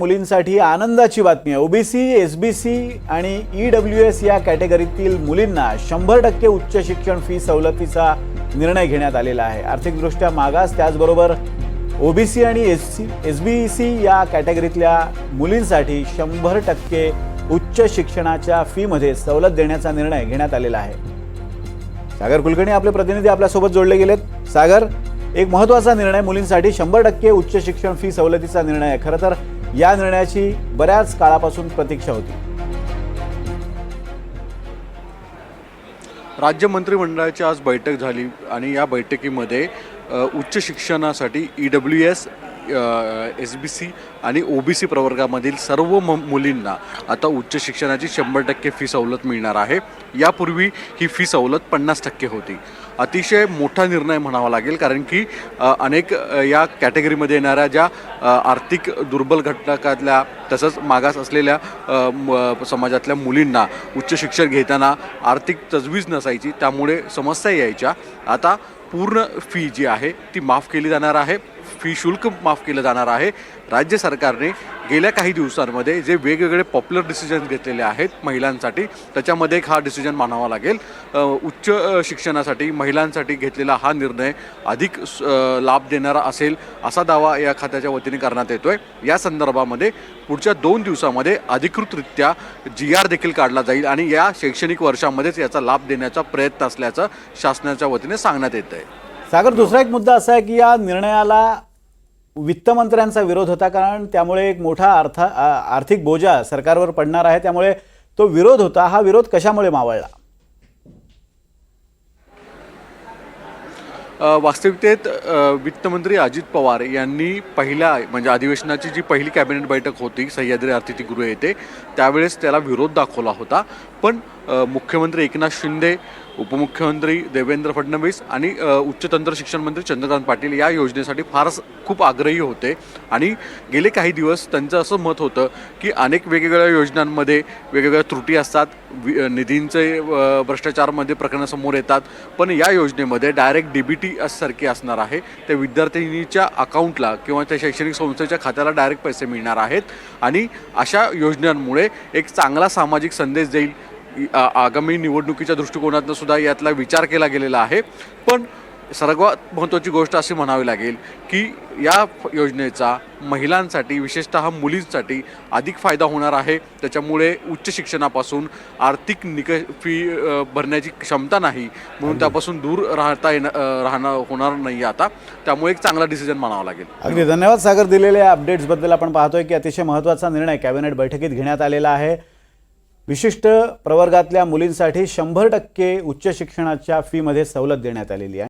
मुलींसाठी आनंदाची बातमी आहे. ओबीसी एसबीसी आणि ई डब्ल्यू एस या कॅटेगरीतील मुलींना शंभर टक्के उच्च शिक्षण फी सवलतीचा निर्णय घेण्यात आलेला आहे. आर्थिकदृष्ट्या मागास त्याचबरोबर ओबीसी आणि S C S B C या कॅटेगरीतल्या मुलींसाठी शंभर टक्के उच्च शिक्षणाच्या फीमध्ये सवलत देण्याचा निर्णय घेण्यात आलेला आहे. सागर कुलकर्णी आपले प्रतिनिधी आपल्यासोबत जोडले गेलेत. सागर एक महत्त्वाचा निर्णय मुलींसाठी शंभर टक्के उच्च शिक्षण फी सवलतीचा निर्णय आहे. खरं तर या निर्णयाची बऱ्याच काळापासून प्रतीक्षा होती. राज्य मंत्रिमंडळाची आज बैठक झाली आणि या बैठकीमध्ये उच्च शिक्षणासाठी E W S S B C आणि ओ बी सी प्रवर्गामधील सर्व म मुलींना आता उच्च शिक्षणाची शंभर टक्के फी सवलत मिळणार आहे. यापूर्वी ही फी सवलत पन्नास टक्के होती. अतिशय मोठा निर्णय म्हणावा लागेल कारण की अनेक या कॅटेगरीमध्ये येणाऱ्या ज्या आर्थिक दुर्बल घटकातल्या तसंच मागास असलेल्या म- समाजातल्या मुलींना उच्च शिक्षण घेताना आर्थिक तजवीज नसायची त्यामुळे समस्या यायच्या. आता पूर्ण फी जी आहे ती माफ केली जाणार आहे. फी शुल्क माफ केलं जाणार आहे. राज्य सरकारने गेल्या काही दिवसांमध्ये जे वेगवेगळे पॉप्युलर डिसिजन घेतलेले आहेत महिलांसाठी त्याच्यामध्ये एक हा डिसिजन मानावा लागेल. उच्च शिक्षणासाठी महिलांसाठी घेतलेला हा निर्णय अधिक स- लाभ देणारा असेल असा दावा या खात्याच्या वतीने करण्यात येतोय. या संदर्भामध्ये पुढच्या दोन दिवसामध्ये अधिकृतरित्या जी आर देखील काढला जाईल आणि या शैक्षणिक वर्षामध्येच याचा लाभ देण्याचा प्रयत्न असल्याचं शासनाच्या वतीने सांगण्यात येत आहे सागर दुसरा एक मुद्दा असा आहे की या निर्णयाला वित्तमंत्र्यांचा विरोध होता कारण त्यामुळे एक मोठा अर्थ आर्थिक बोजा सरकारवर पडणार आहे. त्यामुळे तो विरोध होता. हा विरोध कशामुळे मावळला? वास्तविकतेत वित्तमंत्री अजित पवार यांनी पहिल्या म्हणजे अधिवेशनाची जी पहिली कॅबिनेट बैठक होती सह्याद्री अतिथीगृह येथे त्यावेळेस त्याला विरोध दाखवला होता. पण मुख्यमंत्री एकनाथ शिंदे उपमुख्यमंत्री देवेंद्र फडणवीस आणि उच्च तंत्र शिक्षण मंत्री चंद्रकांत पाटील या योजनेसाठी फारच खूप आग्रही होते. आणि गेले काही दिवस त्यांचं असं मत होतं की अनेक वेगवेगळ्या योजनांमध्ये वेगवेगळ्या त्रुटी असतात. वि- निधींचे भ्रष्टाचारमध्ये प्रकरणं समोर येतात. पण या योजनेमध्ये डायरेक्ट डी फी सारखी असणार आहे. त्या विद्यार्थिनीच्या अकाउंटला किंवा त्या शैक्षणिक संस्थेच्या खात्याला डायरेक्ट पैसे मिळणार आहेत. आणि अशा योजनांमुळे एक चांगला सामाजिक संदेश देईल. आगामी निवडणुकीच्या दृष्टिकोनातून सुद्धा यातला विचार केला गेलेला आहे. पण सर्वात महत्त्वाची गोष्ट अशी म्हणावी लागेल की या योजनेचा महिलांसाठी विशेषतः मुलींसाठी अधिक फायदा होणार आहे. त्याच्यामुळे उच्च शिक्षणापासून आर्थिक निक फी भरण्याची क्षमता नाही. म्हणून त्यापासून दूर राहता येणं राहणं होणार नाही आता. त्यामुळे एक चांगला डिसिजन मानावा लागेल. अगदी. धन्यवाद सागर दिलेल्या अपडेट्सबद्दल आपण पाहतोय की अतिशय महत्त्वाचा निर्णय कॅबिनेट बैठकीत घेण्यात आलेला आहे. विशिष्ट प्रवर्गातल्या मुलींसाठी शंभर टक्के उच्च शिक्षणाच्या फीमध्ये सवलत देण्यात आलेली आहे.